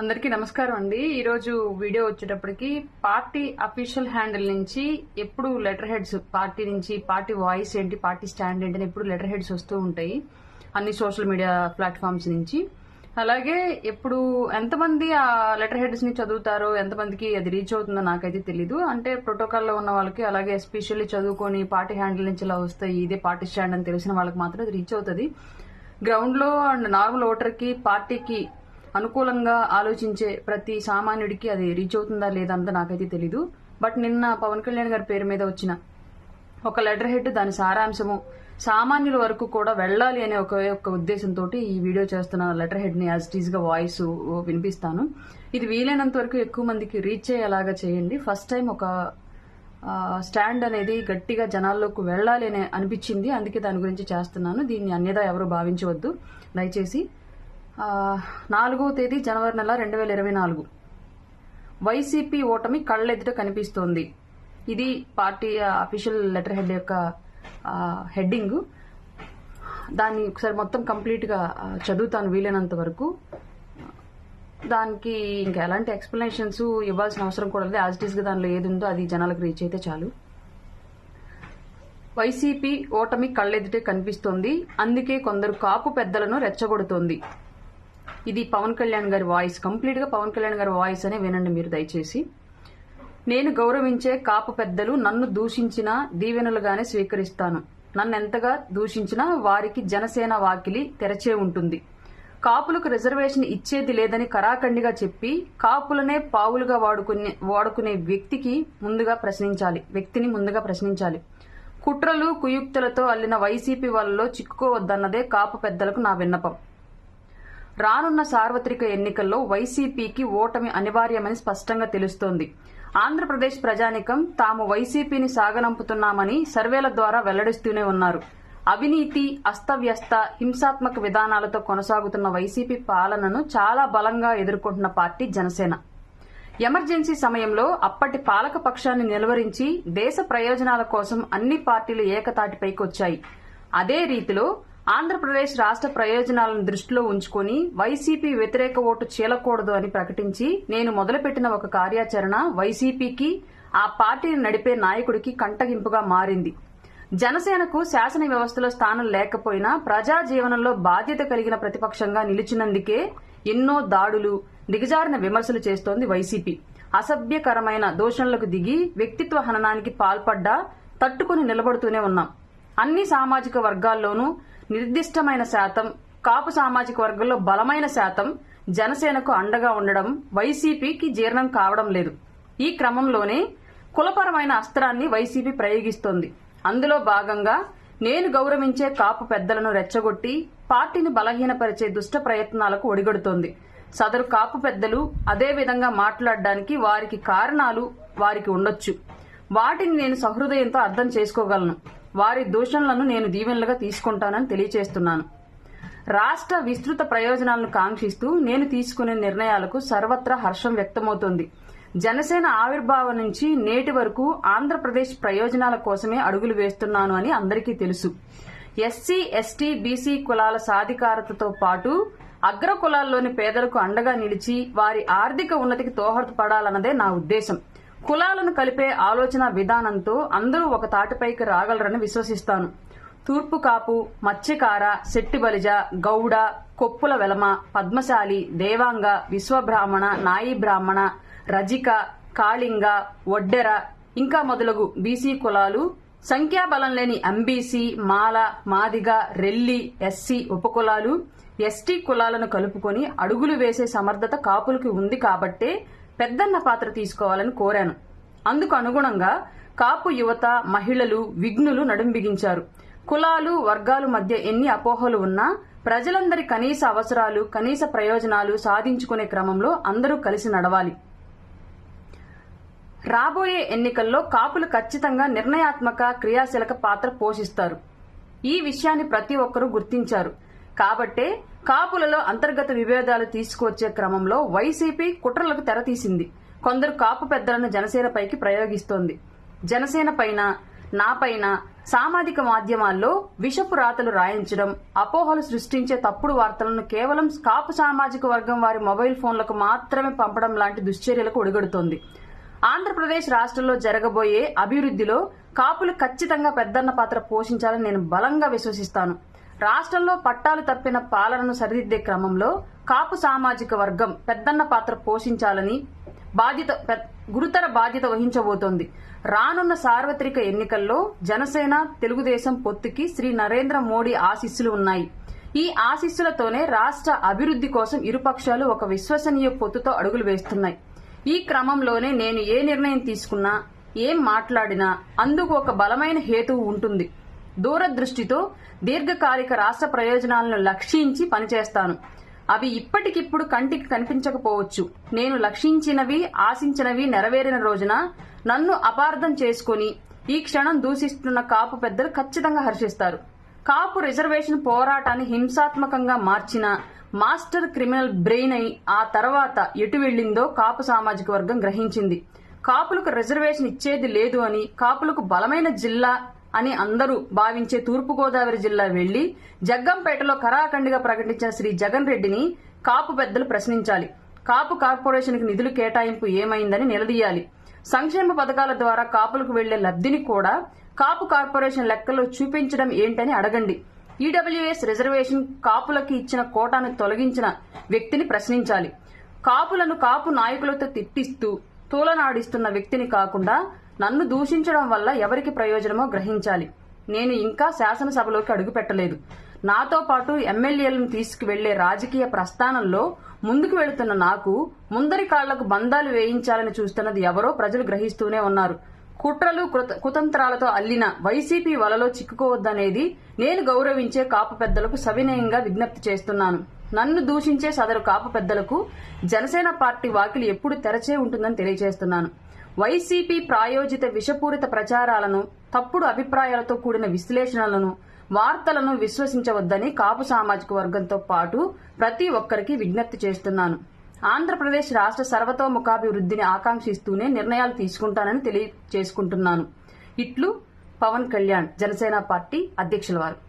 అందరికీ నమస్కారం అండి. ఈరోజు వీడియో వచ్చేటప్పటికి పార్టీ అఫీషియల్ హ్యాండిల్ నుంచి ఎప్పుడు లెటర్ హెడ్స్ పార్టీ నుంచి పార్టీ వాయిస్ ఏంటి పార్టీ స్టాండ్ ఏంటి అని ఎప్పుడు లెటర్ హెడ్స్ వస్తూ ఉంటాయి అన్ని సోషల్ మీడియా ప్లాట్ఫామ్స్ నుంచి. అలాగే ఎప్పుడు ఎంతమంది ఆ లెటర్ హెడ్స్ని చదువుతారో ఎంతమందికి అది రీచ్ అవుతుందో నాకైతే తెలీదు. అంటే ప్రోటోకాల్లో ఉన్న వాళ్ళకి అలాగే ఎస్పెషల్లీ చదువుకొని పార్టీ హ్యాండిల్ నుంచి ఇలా వస్తాయి ఇదే పార్టీ స్టాండ్ అని తెలిసిన వాళ్ళకి మాత్రం అది రీచ్ అవుతుంది. గ్రౌండ్లో అండ్ నార్మల్ ఓటర్కి పార్టీకి అనుకూలంగా ఆలోచించే ప్రతి సామాన్యుడికి అది రీచ్ అవుతుందా లేదా అంతా నాకైతే తెలీదు. బట్ నిన్న పవన్ కళ్యాణ్ గారి పేరు మీద వచ్చిన ఒక లెటర్ హెడ్ దాని సారాంశము సామాన్యుల వరకు కూడా వెళ్ళాలి అనే ఒక ఒక ఉద్దేశంతో ఈ వీడియో చేస్తున్న లెటర్ హెడ్ని యాజ్గా వాయిస్ వినిపిస్తాను. ఇది వీలైనంత వరకు ఎక్కువ మందికి రీచ్ అయ్యేలాగా చేయండి. ఫస్ట్ టైం ఒక స్టాండ్ అనేది గట్టిగా జనాల్లోకి వెళ్ళాలి అని అనిపించింది. అందుకే దాని గురించి చేస్తున్నాను. దీన్ని అన్యదా ఎవరు భావించవద్దు. దయచేసి నాలుగో తేదీ జనవరి నెల రెండు వేల ఇరవై నాలుగు. వైసీపీ ఓటమి కళ్ళెదుట కనిపిస్తోంది. ఇది పార్టీ అఫీషియల్ లెటర్ హెడ్ యొక్క హెడ్డింగ్ దాన్ని ఒకసారి మొత్తం కంప్లీట్గా చదువుతాను వీలైనంత వరకు. దానికి ఇంకా ఎలాంటి ఎక్స్ప్లెనేషన్స్ ఇవ్వాల్సిన అవసరం కూడా లేదు. యాజ్ ఇట్ దానిలో ఏది ఉందో అది జనాలకు రీచ్ అయితే చాలు. వైసీపీ ఓటమి కళ్ళెదుటే కనిపిస్తోంది. అందుకే కొందరు కాపు పెద్దలను రెచ్చగొడుతోంది. ఇది పవన్ కళ్యాణ్ గారి వాయిస్. కంప్లీట్గా పవన్ కళ్యాణ్ గారి వాయిస్ అనే వినండి మీరు దయచేసి. నేను గౌరవించే కాపు పెద్దలు నన్ను దూషించిన దీవెనలుగానే స్వీకరిస్తాను. నన్ను ఎంతగా దూషించినా వారికి జనసేన వాకిలి తెరచే ఉంటుంది. కాపులకు రిజర్వేషన్ ఇచ్చేది లేదని కరాఖండిగా చెప్పి కాపులనే పావులుగా వాడుకునే వాడుకునే వ్యక్తికి ముందుగా ప్రశ్నించాలి. వ్యక్తిని ముందుగా ప్రశ్నించాలి. కుట్రలు కుయుక్తులతో అల్లిన వైసీపీ వాళ్ళలో చిక్కుకోవద్దన్నదే కాపు పెద్దలకు నా విన్నపం. రానున్న సార్వత్రిక ఎన్నికల్లో వైసీపీకి ఓటమి అనివార్యమని స్పష్టంగా తెలుస్తోంది. ఆంధ్రప్రదేశ్ ప్రజానికం తాము వైసీపీని సాగనంపుతున్నామని సర్వేల ద్వారా వెల్లడిస్తూనే ఉన్నారు. అవినీతి అస్తవ్యస్త హింసాత్మక విధానాలతో కొనసాగుతున్న వైసీపీ పాలనను చాలా బలంగా ఎదుర్కొంటున్న పార్టీ జనసేన. ఎమర్జెన్సీ సమయంలో అప్పటి పాలక పక్షాన్ని నిలువరించి దేశ ప్రయోజనాల కోసం అన్ని పార్టీలు ఏకతాటిపైకి వచ్చాయి. అదే రీతిలో ఆంధ్రప్రదేశ్ రాష్ట్ర ప్రయోజనాలను దృష్టిలో ఉంచుకొని వైసీపీ వ్యతిరేక ఓటు చీలకూడదు అని ప్రకటించి నేను మొదలుపెట్టిన ఒక కార్యాచరణ వైసీపీకి ఆ పార్టీని నడిపే నాయకుడికి కంటగింపుగా మారింది. జనసేనకు శాసన వ్యవస్థలో స్థానం లేకపోయినా ప్రజా జీవనంలో బాధ్యత కలిగిన ప్రతిపక్షంగా నిలిచినందుకే ఎన్నో దాడులు దిగజారిన విమర్శలు చేస్తోంది వైసీపీ. అసభ్యకరమైన దోషణలకు దిగి వ్యక్తిత్వ హననానికి పాల్పడ్డా తట్టుకుని నిలబడుతూనే ఉన్నాం. అన్ని సామాజిక వర్గాల్లోనూ నిర్దిష్టమైన శాతం కాపు సామాజిక వర్గంలో బలమైన శాతం జనసేనకు అండగా ఉండడం వైసీపీకి జీర్ణం కావడం లేదు. ఈ క్రమంలోనే కులపరమైన అస్త్రాన్ని వైసీపీ ప్రయోగిస్తోంది. అందులో భాగంగా నేను గౌరవించే కాపు పెద్దలను రెచ్చగొట్టి పార్టీని బలహీనపరిచే దుష్ట ప్రయత్నాలకు ఒడిగడుతోంది. సదరు కాపు పెద్దలు అదే విధంగా మాట్లాడడానికి వారికి కారణాలు వారికి ఉండొచ్చు. వాటిని నేను సహృదయంతో అర్థం చేసుకోగలను. వారి దూషణలను నేను దీవెనలుగా తీసుకుంటానని తెలియచేస్తున్నాను. రాష్ట్ర విస్తృత ప్రయోజనాలను కాంక్షిస్తూ నేను తీసుకునే నిర్ణయాలకు సర్వత్రా హర్షం వ్యక్తమవుతోంది. జనసేన ఆవిర్భావం నుంచి నేటి వరకు ఆంధ్రప్రదేశ్ ప్రయోజనాల కోసమే అడుగులు వేస్తున్నాను అని అందరికీ తెలుసు. ఎస్సీ ఎస్టీ బీసీ కులాల సాధికారతతో పాటు అగ్ర కులాల్లోని పేదలకు అండగా నిలిచి వారి ఆర్థిక ఉన్నతికి దోహదపడాలన్నదే నా ఉద్దేశం. కులాలను కలిపే ఆలోచన విధానంతో అందరూ ఒక తాటిపైకి రాగలరని విశ్వసిస్తాను. తూర్పు కాపు మత్స్యకార శెట్టి బలిజ గౌడ కొప్పుల వెలమ పద్మశాలి దేవాంగ విశ్వబ్రాహ్మణ నాయి బ్రాహ్మణ రజిక కాళింగ ఒడ్డెర ఇంకా మొదలగు బీసీ కులాలు సంఖ్యాబలం లేని ఎంబీసీ మాల మాదిగ రెల్లి ఎస్సీ ఉపకులాలు ఎస్టీ కులాలను కలుపుకొని అడుగులు వేసే సమర్థత కాపులకి ఉంది కాబట్టే పెద్దన్న పాత్ర తీసుకోవాలని కోరాను. అందుకు అనుగుణంగా కాపు యువత మహిళలు విఘ్నులు నడుంబిగించారు కులాలు వర్గాలు మధ్య ఎన్ని అపోహలు ఉన్నా ప్రజలందరి కనీస అవసరాలు కనీస ప్రయోజనాలు సాధించుకునే క్రమంలో అందరూ కలిసి నడవాలి. రాబోయే ఎన్నికల్లో కాపులు ఖచ్చితంగా నిర్ణయాత్మక క్రియాశీలక పాత్ర పోషిస్తారు. ఈ విషయాన్ని ప్రతి ఒక్కరూ గుర్తించారు. కాబట్టే కాపులలో అంతర్గత విభేదాలు తీసుకువచ్చే క్రమంలో వైసీపీ కుట్రలకు తెరతీసింది. కొందరు కాపు పెద్దలను జనసేనపైకి ప్రయోగిస్తోంది. జనసేన పైన నాపైన సామాజిక మాధ్యమాల్లో విషపు రాతలు రాయించడం అపోహలు సృష్టించే తప్పుడు వార్తలను కేవలం కాపు సామాజిక వర్గం వారి మొబైల్ ఫోన్లకు మాత్రమే పంపడం లాంటి దుశ్చర్యలకు ఒడిగడుతోంది. ఆంధ్రప్రదేశ్ రాష్ట్రంలో జరగబోయే అభివృద్ధిలో కాపులు ఖచ్చితంగా పెద్దన్న పాత్ర పోషించాలని నేను బలంగా విశ్వసిస్తాను. రాష్ట్రంలో పట్టాలు తప్పిన పాలనను సరిదిద్దే క్రమంలో కాపు సామాజిక వర్గం పెద్దన్న పాత్ర పోషించాలని బాధ్యత గురుతర బాధ్యత వహించబోతోంది. రానున్న సార్వత్రిక ఎన్నికల్లో జనసేన తెలుగుదేశం పొత్తుకి శ్రీ నరేంద్ర మోడీ ఆశీస్సులు ఉన్నాయి. ఈ ఆశీస్సులతోనే రాష్ట్ర అభివృద్ధి కోసం ఇరుపక్షాలు ఒక విశ్వసనీయ పొత్తుతో అడుగులు వేస్తున్నాయి. ఈ క్రమంలోనే నేను ఏ నిర్ణయం తీసుకున్నా ఏం మాట్లాడినా అందుకు ఒక బలమైన హేతువు ఉంటుంది. దూరదృష్టితో దీర్ఘకాలిక రాష్ట్ర ప్రయోజనాలను లక్షించి పనిచేస్తాను. అవి ఇప్పటికిప్పుడు కంటికి కనిపించకపోవచ్చు. నేను లక్షించినవి ఆశించినవి నెరవేరిన రోజున నన్ను అపార్థం చేసుకుని ఈ క్షణం దూషిస్తున్న కాపు పెద్దలు ఖచ్చితంగా హర్షిస్తారు. కాపు రిజర్వేషన్ పోరాటాన్ని హింసాత్మకంగా మార్చిన మాస్టర్ క్రిమినల్ బ్రెయిన్ అయి ఆ తర్వాత ఎటు వెళ్ళిందో కాపు సామాజిక వర్గం గ్రహించింది. కాపులకు రిజర్వేషన్ ఇచ్చేది లేదు అని కాపులకు బలమైన జిల్లా అని అందరూ భావించే తూర్పుగోదావరి జిల్లా వెళ్ళి జగ్గంపేటలో కరాఖండిగా ప్రకటించిన శ్రీ జగన్ రెడ్డిని కాపు పెద్దలు ప్రశ్నించాలి. కాపు కార్పొరేషన్కి నిధులు కేటాయింపు ఏమైందని నిలదీయాలి. సంక్షేమ పథకాల ద్వారా కాపులకు వెళ్ళే లబ్ధిని కూడా కాపు కార్పొరేషన్ లెక్కలో చూపించడం ఏంటని అడగండి. ఈడబ్ల్యూఎస్ రిజర్వేషన్ కాపులకి ఇచ్చిన కోటాను తొలగించిన వ్యక్తిని ప్రశ్నించాలి. కాపులను కాపు నాయకులతో తిట్టిస్తూ తూలనాడిస్తున్న వ్యక్తిని కాకుండా నన్ను దూషించడం వల్ల ఎవరికి ప్రయోజనమో గ్రహించాలి. నేను ఇంకా శాసనసభలోకి అడుగుపెట్టలేదు నాతో పాటు ఎమ్మెల్యేలను తీసుకువెళ్ళే రాజకీయ ప్రస్థానంలో ముందుకు వెళుతున్న నాకు ముందరి కాళ్ళకు బంధాలు వేయించాలని చూస్తున్నది ఎవరో ప్రజలు గ్రహిస్తూనే ఉన్నారు. కుట్రలు కుతంత్రాలతో అల్లిన వైసీపీ వలలో చిక్కుకోవద్దనేది నేను గౌరవించే కాపు పెద్దలకు సవినయంగా విజ్ఞప్తి చేస్తున్నాను. నన్ను దూషించే సదరు కాపు పెద్దలకు జనసేన పార్టీ వాకిలి ఎప్పుడు తెరచే ఉంటుందని తెలియజేస్తున్నాను. వైసీపీ ప్రాయోజిత విషపూరిత ప్రచారాలను తప్పుడు అభిప్రాయాలతో కూడిన విశ్లేషణలను వార్తలను విశ్వసించవద్దని కాపు సామాజిక వర్గంతో పాటు ప్రతి ఒక్కరికి విజ్ఞప్తి చేస్తున్నాను. ఆంధ్రప్రదేశ్ రాష్ట్ర సర్వతోముఖాభివృద్ధిని ఆకాంక్షిస్తూనే నిర్ణయాలు తీసుకుంటానని తెలియజేసుకుంటున్నాను. ఇట్లు పవన్ కళ్యాణ్ జనసేన పార్టీ అధ్యక్షుల వారు.